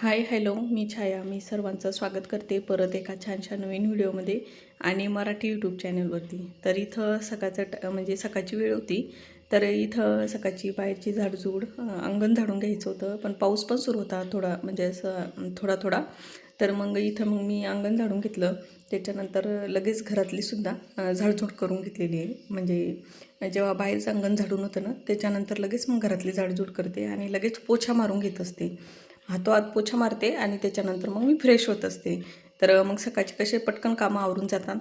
Hi hello मी छाया. मी सर्वांचं स्वागत करते परत एका छानशा नवीन व्हिडिओमध्ये आणि मराठी यूट्यूब चॅनलवरती तर इथं सकाळचं ट म्हणजे सकाळची वेळ होती तर इथं सकाळची बाहेरची झाडझूड अंगण झाडून घ्यायचं होतं पण पाऊस पण सुरू होता थोडा म्हणजे असं थोडा थोडा. तर मग इथं मग मी अंगण झाडून घेतलं. त्याच्यानंतर लगेच घरातलीसुद्धा झाडझूड करून घेतलेली आहे. म्हणजे जेव्हा बाहेरचं अंगण झाडून होतं ना त्याच्यानंतर लगेच मग घरातली झाडझूड करते आणि लगेच पोछा मारून घेत असते. हातोहात पोछा मारते आणि त्याच्यानंतर मग मी फ्रेश होत असते. तर मग सकाळचे कसे पटकन कामं आवरून जातात?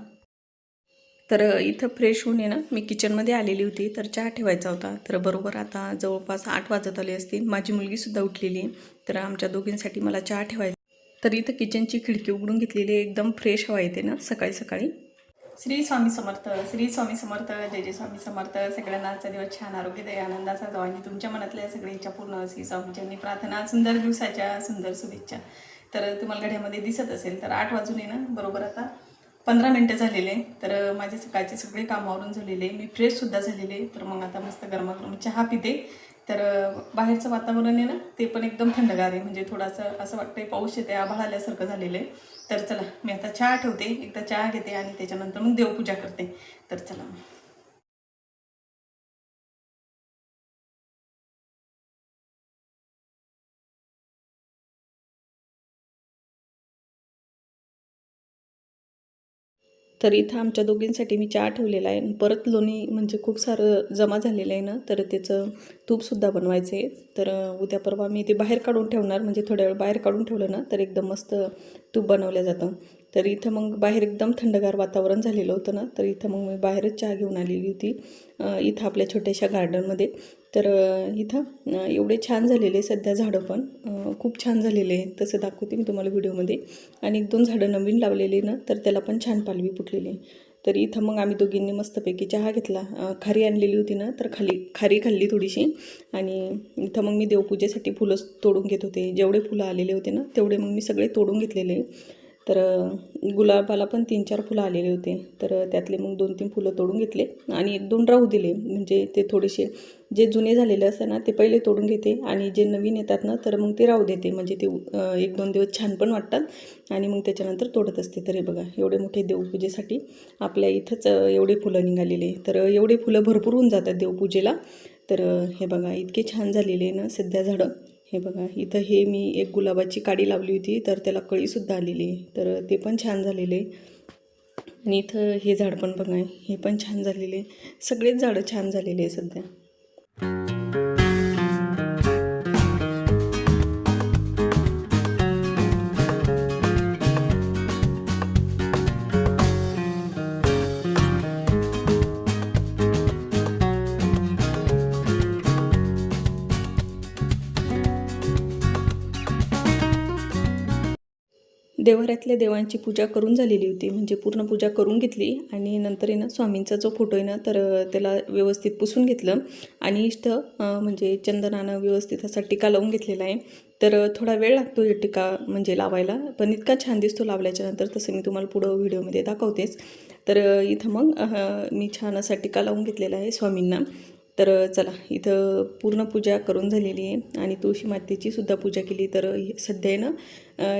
तर इथं फ्रेश होऊन आहे ना मी किचनमध्ये आलेली होती तर चहा ठेवायचा होता. तर बरोबर आता जवळपास आठ वाजत आले असतील माझी मुलगीसुद्धा उठलेली आहे. तर आमच्या दोघींसाठी मला चहा ठेवायचा. तर इथं किचनची खिडकी उघडून घेतलेली एकदम फ्रेश हवा येते ना सकाळी सकाळी. श्री स्वामी समर्थ श्री स्वामी समर्थ जय जय स्वामी समर्थ सगळ्यांना आजचा दिवस छान आरोग्यदायी आनंदाचा जावा आणि तुमच्या मनातल्या सगळ्या इच्छा पूर्ण श्री स्वामीच्यांनी प्रार्थना सुंदर दिवसाच्या सुंदर शुभेच्छा. तर तुम्हाला घड्यामध्ये दिसत असेल तर आठ वाजून आहे ना बरोबर आता? पंधरा मिनटं झालेले तर माझे सकाळचे सगळे कामावरून झालेले मी फ्रेशसुद्धा झालेले तर मग आता मस्त गरमागरम चहा पिते. तर बाहेरचं वातावरण आहे ना ते पण एकदम थंडगार आहे म्हणजे थोडंसं असं वाटतंय पाऊस येते आभाळ आल्यासारखं झालेलं आहे. तर चला मी आता चहा ठेवते एकदा चहा घेते आणि त्याच्यानंतर मग देवपूजा करते. तर चला तर इथं आमच्या दोघींसाठी मी चहा ठेवलेला आहे. आणि परत लोणी म्हणजे खूप सारं जमा झालेलं आहे ना तर त्याचं तूपसुद्धा बनवायचं आहे. तर उद्या परवा मी ते बाहेर काढून ठेवणार म्हणजे थोड्या वेळ बाहेर काढून ठेवलं ना तर एकदम मस्त तूप बनवलं जातं. तर इथं मग बाहेर एकदम थंडगार वातावरण झालेलं होतं ना तर इथं मग मी बाहेरच चहा घेऊन आलेली होती. इथं आपल्या छोट्याशा गार्डनमध्ये तर इथं एवढे छान झालेले सध्या झाडं पण. खूप छान झालेले आहे तसं दाखवते मी तुम्हाला व्हिडिओमध्ये. आणि एक दोन झाडं नवीन लावलेली ना तर त्याला पण छान पालवी फुटलेली. आहे तर इथं मग आम्ही दोघींनी मस्तपैकी चहा घेतला. खारी आणलेली होती ना तर खाली खारी खाल्ली थोडीशी. आणि इथं मग मी देवपूजेसाठी फुलं तोडून घेत होते. जेवढे फुलं आलेले होते ना तेवढे मग मी सगळे तोडून घेतलेले. तर गुलाबाला पण तीन चार फुलं आलेले होते. तर त्यातले मग दोन तीन फुलं तोडून घेतले आणि एक दोन राहू दिले. म्हणजे ते थोडेसे जे जुने झालेले असतात ना ते पहिले तोडून घेते आणि जे नवीन येतात ना तर मग ते राहू देते. म्हणजे ते एक दोन दिवस छान पण वाटतात आणि मग त्याच्यानंतर तोडत असते. तर हे बघा एवढे मोठे देवपूजेसाठी आपल्या इथंच एवढे फुलं निघालेले. तर एवढे फुलं भरपूर होऊन जातात देवपूजेला. तर हे बघा इतके छान झालेले ना सध्या झाडं. हे बघा इथं हे मी एक गुलाबाची काडी लावली होती तर त्याला कळीसुद्धा आलेली आहे. तर ते पण छान झालेले आणि इथं हे झाड पण बघा हे पण छान झालेले आहे. सगळेच झाडं छान झालेले आहे सध्या. देवाऱ्यातल्या देवांची पूजा करून झालेली होती. म्हणजे पूर्ण पूजा करून घेतली आणि नंतर ना स्वामींचा जो फोटो आहे ना तर त्याला व्यवस्थित पुसून घेतलं. आणि इष्ट म्हणजे चंदनानं व्यवस्थित असा टिका लावून घेतलेला आहे. तर थोडा वेळ लागतो हे टिका म्हणजे लावायला. पण इतका छान दिसतो लावल्याच्यानंतर तसं मी तुम्हाला पुढं व्हिडिओमध्ये दाखवतेच. तर इथं मग मी छान असा टिका लावून घेतलेला आहे स्वामींना. तर चला इथं पूर्ण पूजा करून झालेली आहे आणि तुळशी मातेची सुद्धा पूजा केली. तर सध्या ना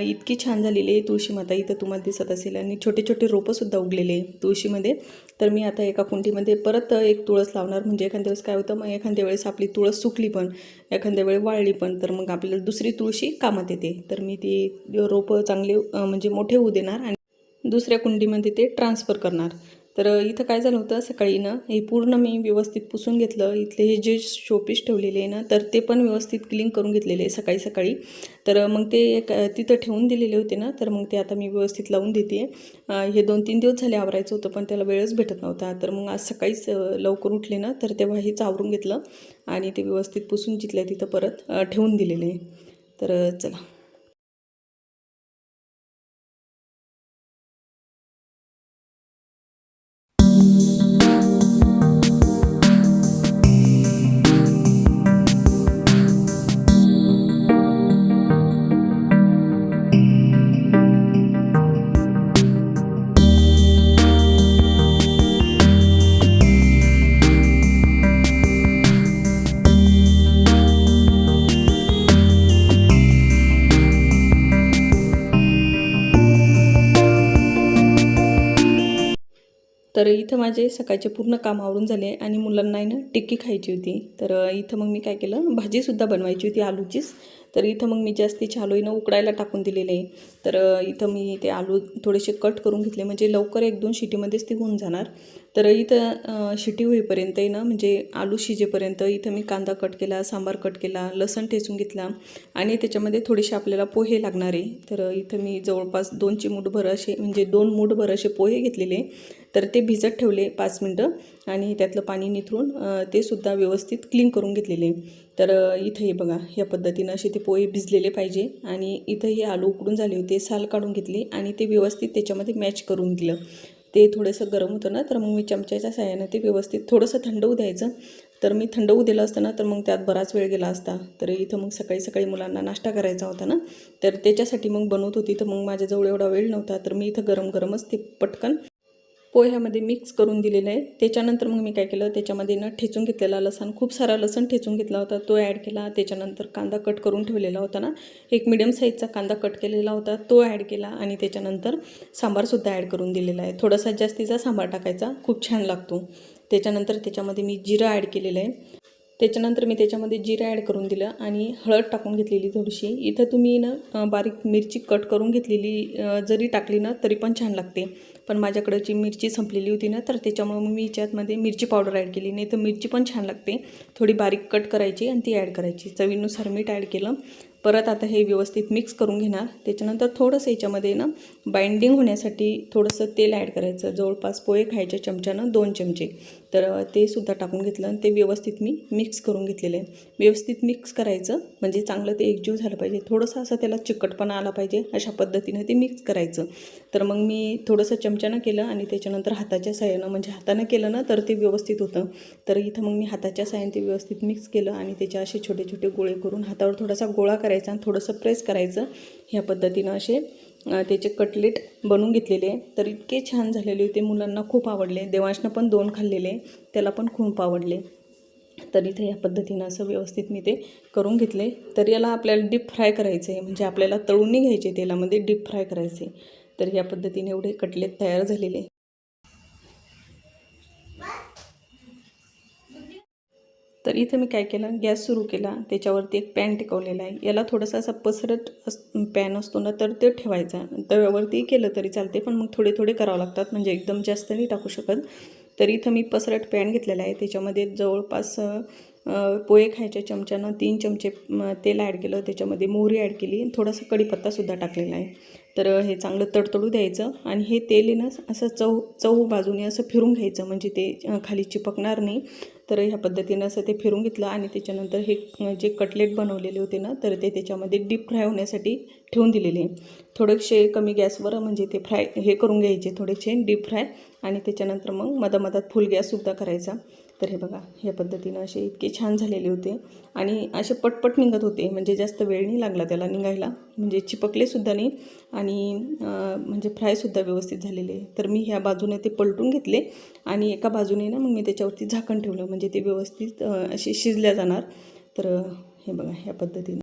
इतकी छान झालेली आहे तुळशी माता. इथं तुम्हाला दिसत असेल आणि छोटे छोटे रोपंसुद्धा उगलेले आहे तुळशीमध्ये. तर मी आता एका कुंडीमध्ये परत एक तुळस लावणार. म्हणजे एखाद्या वेळेस काय होतं मग एखाद्या वेळेस आपली तुळस सुकली पण एखाद्या वेळी वाळली पण तर मग आपल्याला दुसरी तुळशी कामात येते. तर मी ती रोपं चांगले म्हणजे मोठे होऊ देणार आणि दुसऱ्या कुंडीमध्ये ते ट्रान्सफर करणार. तर इथं काय झालं होतं सकाळी ना हे पूर्ण मी व्यवस्थित पुसून घेतलं. इथले हे जे शोपीस ठेवलेले आहे ना तर ते पण व्यवस्थित क्लीन करून घेतलेले आहे सकाळी सकाळी. तर मग ते एक तिथं ठेवून दिलेले होते ना तर मग ते आता मी व्यवस्थित लावून देते. हे दोन तीन दिवस झाले आवरायचं होतं पण त्याला वेळच भेटत नव्हता. तर मग आज सकाळीच लवकर उठले ना तर तेव्हा हेच आवरून घेतलं आणि ते व्यवस्थित पुसून जिथल्या तिथं परत ठेवून दिलेले आहे. तर चला. तर इथं माझे सकाळचे पूर्ण काम आवरून झाले आणि मुलांना आहे ना टिक्की खायची होती. तर इथं मग मी काय केलं? भाजीसुद्धा बनवायची होती आलूचीच. तर इथं मग मी जास्तीचे आलू ना उकडायला टाकून दिलेले. आहे तर इथं मी ते आलू थोडेसे कट करून घेतले. म्हणजे लवकर एक दोन शिटीमध्येच ते होऊन जाणार. तर इथं शिटी होईपर्यंत आहे ना म्हणजे आलू शिजेपर्यंत इथं मी कांदा कट केला सांबार कट केला लसण ठेचून घेतला आणि त्याच्यामध्ये थोडेसे आपल्याला पोहे लागणार आहे. तर इथं मी जवळपास दोन चिमूटभर असे म्हणजे दोन मूठभर असे पोहे घेतलेले. तर ते भिजत ठेवले पाच मिनटं आणि त्यातलं पाणी निथरून ते सुद्धा व्यवस्थित क्लीन करून घेतलेले. तर इथं हे बघा ह्या पद्धतीनं असे ते पोहे भिजलेले पाहिजे आणि इथं हे आलू उकडून झाले होते. ते साल काढून घेतली आणि ते व्यवस्थित त्याच्यामध्ये मॅच करून दिलं. ते थोडंसं गरम होतं ना तर मग मी चमच्याच्या साह्यानं ते व्यवस्थित थोडंसं थंड होऊ द्यायचं. तर मी थंड होऊ दिलं असतं ना तर मग त्यात बराच वेळ गेला असता. तर इथं मग सकाळी सकाळी मुलांना नाश्ता करायचा होता ना तर त्याच्यासाठी मग बनवत होती. तर मग माझ्याजवळ एवढा वेळ नव्हता तर मी इथं गरम गरमच ते पटकन पोह्यामध्ये मिक्स करून दिलेलं आहे. त्याच्यानंतर मग मी काय केलं त्याच्यामध्ये ना ठेचून घेतलेला लसण खूप सारा लसण ठेचून घेतला होता. तो ॲड केला. त्याच्यानंतर कांदा कट करून ठेवलेला होता ना. एक मिडियम साईजचा कांदा कट केलेला होता. तो ॲड केला आणि त्याच्यानंतर सांबारसुद्धा ॲड करून दिलेला आहे. थोडासा जास्तीचा सांबार टाकायचा. खूप छान लागतो. त्याच्यानंतर त्याच्यामध्ये मी जिरं ॲड केलेलं आहे. त्याच्यानंतर मी त्याच्यामध्ये जिरं ॲड करून दिलं आणि हळद टाकून घेतलेली थोडीशी. इथं तुम्ही ना बारीक मिरची कट करून घेतलेली जरी टाकली ना तरी पण छान लागते. पण माझ्याकडची मिरची संपलेली होती ना तर त्याच्यामुळं मी याच्यातमध्ये मिरची पावडर ॲड केली. नाही तर मिरची पण छान लागते. थोडी बारीक कट करायची आणि ती ॲड करायची. चवीनुसार मीठ ॲड केलं. परत आता हे व्यवस्थित मिक्स करून घेणार. त्याच्यानंतर थोडंसं याच्यामध्ये ना बाइंडिंग होण्यासाठी थोडंसं तेल ॲड करायचं. जवळपास पोहे खायच्या चमच्यानं दोन चमचे. तर ते सुद्धा टाकून घेतलं आणि ते व्यवस्थित मी मिक्स करून घेतलेलं आहे. व्यवस्थित मिक्स करायचं म्हणजे चांगलं ते एकजीव झालं पाहिजे. थोडंसं असं त्याला चिकटपणा आला पाहिजे अशा पद्धतीनं ते मिक्स करायचं. तर मग मी थोडंसं चमच्यानं केलं आणि त्याच्यानंतर हाताच्या साह्यानं म्हणजे हातानं केलं ना तर ते व्यवस्थित होतं. तर इथं मग मी हाताच्या साह्याने ते व्यवस्थित मिक्स केलं आणि त्याचे असे छोटे छोटे गोळे करून हातावर थोडासा गोळा करायचा आणि थोडंसं प्रेस करायचं. ह्या पद्धतीनं असे त्याचे कटलेट बनवून घेतलेले. तर इतके छान झालेले होते मुलांना खूप आवडले. देवांशनं पण दोन खाल्लेले त्याला पण खूप आवडले. तर इथे या पद्धतीनं असं व्यवस्थित मी ते करून घेतले. तर याला आपल्याला डीप फ्राय करायचं आहे म्हणजे आपल्याला तळून घ्यायचे तेलामध्ये डीप फ्राय करायचे तर या पद्धतीने एवढे कटलेट तयार झालेले. तर इथं मी काय केलं? गॅस सुरू केला. त्याच्यावरती एक पॅन टिकवलेला आहे. याला थोडासा असा पसरट अस पॅन असतो ना तर ते ठेवायचा. तव्यावरती केलं तरी चालते पण मग थोडे थोडे करावं लागतात. म्हणजे एकदम जास्त नाही टाकू शकत. तर इथं मी पसरट पॅन घेतलेला आहे. त्याच्यामध्ये जवळपास पोहे खायच्या चमच्यानं तीन चमचे तेल ॲड केलं. त्याच्यामध्ये मोहरी ॲड केली. थोडासा कढीपत्तासुद्धा टाकलेला आहे. तर हे चांगलं तडतडू द्यायचं आणि हे तेल आहे ना असं चव चव बाजूने असं फिरून घ्यायचं. म्हणजे ते खाली चिपकणार नाही. तर ह्या पद्धतीनं असं ते फिरून घेतलं आणि त्याच्यानंतर हे जे कटलेट बनवलेले होते ना तर ते त्याच्यामध्ये डीप फ्राय होण्यासाठी ठेवून दिलेले. थोडेसे कमी गॅसवर म्हणजे ते फ्राय हे करून घ्यायचे थोडेसे डीप फ्राय आणि त्याच्यानंतर मग मधामधात फुल गॅससुद्धा करायचा. तर हे बघा ह्या पद्धतीनं असे इतके छान झालेले होते आणि असे पटपट निघत होते म्हणजे जास्त वेळ नाही लागला त्याला निघायला. म्हणजे चिपकलेसुद्धा नाही आणि म्हणजे फ्रायसुद्धा व्यवस्थित झालेले. तर मी ह्या बाजूने ते पलटून घेतले आणि एका बाजूने ना मग मी त्याच्यावरती झाकण ठेवलं म्हणजे ते व्यवस्थित असे शिजल्या जाणार. तर हे बघा ह्या पद्धतीने.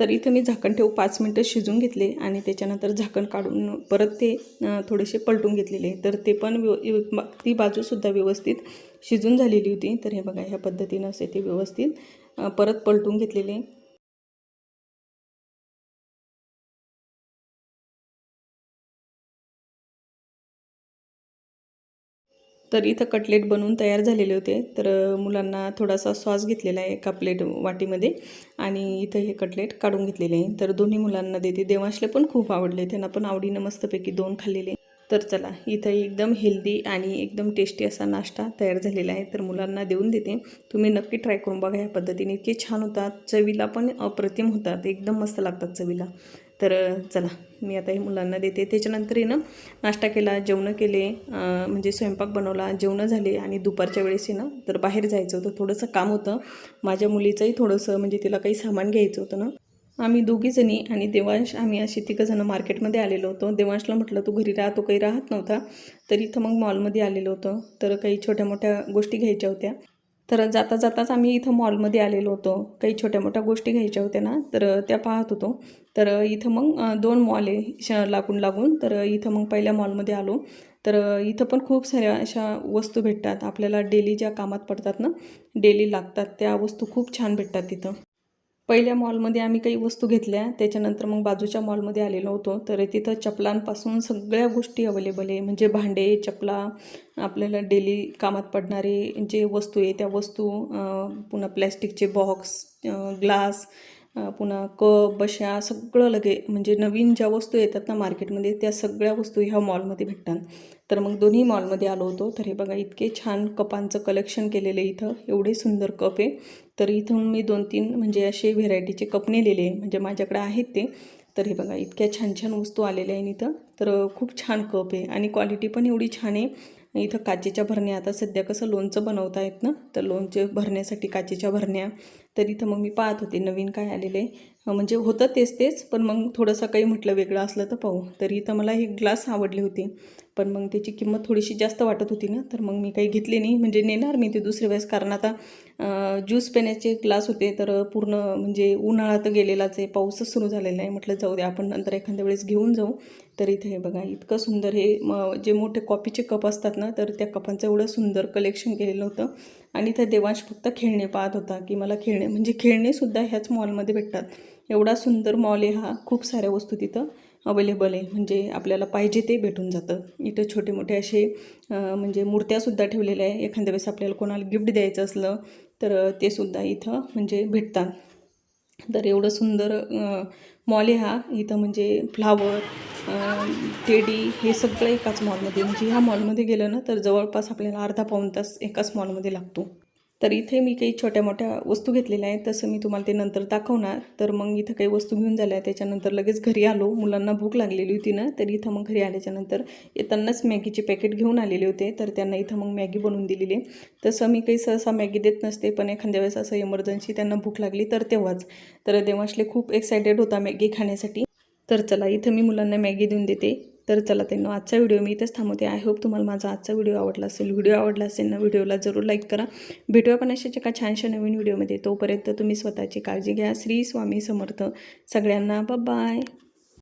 तर इथं मी झाकण ठेवू पाच मिनटं शिजून घेतले आणि त्याच्यानंतर झाकण काढून परत ते थोडेसे पलटून घेतलेले तर ते पण ती बाजूसुद्धा व्यवस्थित शिजून झालेली होती. तर हे बघा ह्या पद्धतीनं असे ते व्यवस्थित परत पलटून घेतलेले. तर इथं कटलेट बनवून तयार झालेले होते. तर मुलांना थोडासा सॉस घेतलेला आहे एका प्लेट वाटीमध्ये आणि इथं हे कटलेट काढून घेतलेले आहे. तर दोन्ही मुलांना देते. देवाशले पण खूप आवडले. त्यांना पण आवडीनं मस्तपैकी दोन खाल्लेले. तर चला इथं एकदम हेल्दी आणि एकदम टेस्टी असा नाश्ता तयार झालेला आहे. तर मुलांना देऊन देते. तुम्ही नक्की ट्राय करून बघा ह्या पद्धतीने. इतके छान होतात. चवीला पण अप्रतिम होतात. एकदम मस्त लागतात चवीला. तर चला मी आता हे मुलांना देते. त्याच्यानंतर आहे ना नाश्ता केला जेवणं केले म्हणजे स्वयंपाक बनवला जेवणं झाले आणि दुपारच्या वेळेस आहे ना तर बाहेर जायचं होतं. थोडंसं काम होतं. माझ्या मुलीचंही थोडंसं म्हणजे तिला काही सामान घ्यायचं होतं ना. आम्ही दोघीजणी आणि देवांश आम्ही अशी तिघंजणं मार्केटमध्ये आलेलो होतो. देवांशला म्हटलं तू घरी राहतो काही राहत नव्हता. तर इथं मग मॉलमध्ये आलेलो होतो. तर काही छोट्या मोठ्या गोष्टी घ्यायच्या होत्या. तर जाता जाताच आम्ही इथं मॉलमध्ये आलेलो होतो. काही छोट्या मोठ्या गोष्टी घ्यायच्या होत्या ना तर त्या पाहत होतो. तर इथं मग दोन मॉल आहे श लागून लागून. तर इथं मग पहिल्या मॉलमध्ये आलो. तर इथं पण खूप साऱ्या अशा वस्तू भेटतात. आपल्याला डेली ज्या कामात पडतात ना डेली लागतात त्या वस्तू खूप छान भेटतात तिथं. पहिल्या मॉलमध्ये आम्ही काही वस्तू घेतल्या त्याच्यानंतर मग बाजूच्या मॉलमध्ये आलेलो होतो. तर तिथं चपलांपासून सगळ्या गोष्टी अवेलेबल आहे. म्हणजे भांडे चपला आपल्याला डेली कामात पडणारे जे वस्तू आहे त्या वस्तू पुन्हा प्लॅस्टिकचे बॉक्स ग्लास पुन्हा कप बशा सगळं लगे म्हणजे नवीन ज्या वस्तू येतात ना मार्केटमध्ये त्या सगळ्या वस्तू ह्या मॉलमध्ये भेटतात. तर मग दोन्ही मॉलमध्ये आलो होतो. तर हे बघा इतके छान कपांचं कलेक्शन केलेलं आहे इथं. एवढे सुंदर कप आहे. तर इथून मी दोन तीन म्हणजे असे व्हेरायटीचे कप नेलेले म्हणजे माझ्याकडे आहेत ते. तर हे बघा इतक्या छान छान वस्तू आलेल्या आहे इथं. तर खूप छान कप आहे. आणि क्वालिटी पण एवढी छान आहे. इथं काचेच्या भरण्या आता सध्या कसं लोणचं बनवता येत ना तर लोणचे भरण्यासाठी काचेच्या भरण्या तर इथं मग मी पाहत होते नवीन काय आलेलं आहे. म्हणजे होतं तेच तेच पण मग थोडंसं काही म्हटलं वेगळं असलं तर पाहू. तर इथं मला ही ग्लास आवडली होती. पण मग त्याची किंमत थोडीशी जास्त वाटत होती ना तर मग मी काही घेतली नाही. म्हणजे नेणार मी ते दुसऱ्या वेळेस कारण आता ज्यूस पिण्याचे ग्लास होते तर पूर्ण म्हणजे उन्हाळा तर गेलेलाच आहे पाऊसच सुरू झालेला आहे. म्हटलं जाऊ दे आपण नंतर एखाद्या वेळेस घेऊन जाऊ. तर इथे हे बघा इतकं सुंदर हे म जे मोठे कॉपीचे कप असतात ना तर त्या कपांचं एवढं सुंदर कलेक्शन केलेलं होतं. आणि त्या देवांश फक्त खेळणे पाहत होता की मला खेळणे म्हणजे खेळणेसुद्धा ह्याच मॉलमध्ये भेटतात. एवढा सुंदर मॉल आहे हा. खूप साऱ्या वस्तू तिथं अवेलेबल आहे. म्हणजे आपल्याला पाहिजे ते भेटून जातं. इथं छोटे मोठे असे म्हणजे मूर्त्यासुद्धा ठेवलेल्या आहे. एखाद्या वेळेस आपल्याला कोणाला गिफ्ट द्यायचं असलं तर ते सुद्धा इथं म्हणजे भेटतात. तर एवढं सुंदर मॉल आहे हा. इथं म्हणजे फ्लावर टेडी हे सगळं एकाच मॉलमध्ये म्हणजे ह्या मॉलमध्ये गेलं ना तर जवळपास आपल्याला अर्धा पाऊण तास एकाच मॉलमध्ये लागतो. तर इथे मी काही छोट्या मोठ्या वस्तू घेतलेल्या आहेत. तसं मी तुम्हाला ते नंतर दाखवणार. तर मग इथं काही वस्तू घेऊन झाल्या. त्याच्यानंतर लगेच घरी आलो. मुलांना भूक लागलेली होती ना तर इथं मग घरी आल्याच्यानंतर येतानाच मॅगीचे पॅकेट घेऊन आलेले होते. तर त्यांना इथं मग मॅगी बनवून दिलेली आहे. तसं मी काही सहसा मॅगी देत नसते पण एखाद्या वेळेस असं इमर्जन्सी त्यांना भूक लागली तर तेव्हाच. तर देवाशले खूप एक्सायटेड होता मॅगी खाण्यासाठी. तर चला इथं मी मुलांना मॅगी देऊन देते. तर चला त्यांना आजचा व्हिडिओ मी इथेच थांबवते. आय होप तुम्हाला माझा आजचा व्हिडिओ आवडला असेल. व्हिडिओ आवडला असेल ना व्हिडिओला जरूर लाईक करा. भेटूया पण अशाच एका छानशा नवीन व्हिडिओमध्ये. तोपर्यंत तुम्ही स्वतःची काळजी घ्या. श्री स्वामी समर्थ. सगळ्यांना बाय